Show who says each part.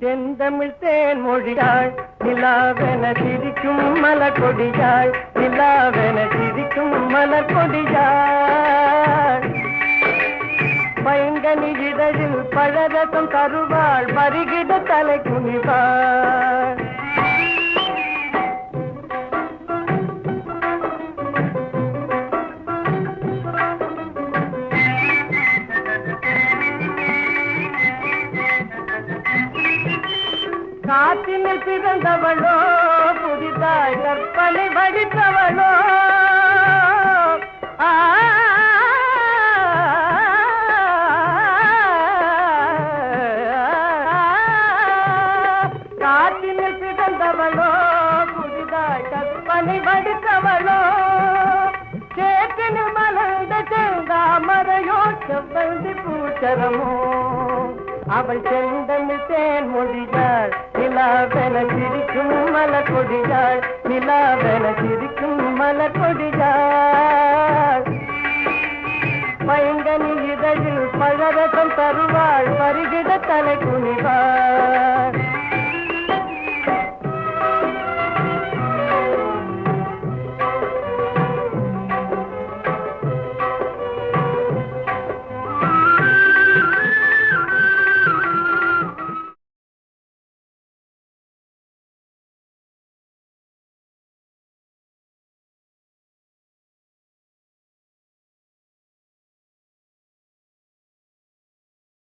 Speaker 1: செந்தமிழ் தேன் மொழியாள் நிலாவென சிரிக்கும் மலர் கொடியாள் நிலாவென சிரிக்கும் மலர் கொடியாள் பைங்கனி இதழில் பழரசம் தருவாள் பருகிட தலை குனிவாள். காற்றினில் பிறந்தவளோ புதிதாய் கற்பனை வடித்தவளோ ஆ, காற்றினில் பிறந்தவளோ புதிதாய் கற்பனை வடித்தவளோ சேற்றினில் மலர்ந்த செந்தாமரையோ செவ்வந்தி பூச்சரமோ. அவள் செந்தமிழ் தேன் மொழியாள் நிலாவென சிரிக்கும் மலர் கொடியாள் நிலாவென சிரிக்கும் மலர் கொடியாள் பைங்கனி இதழில் பழரசம் தருவாள் பருகிட தலை குனிவாள்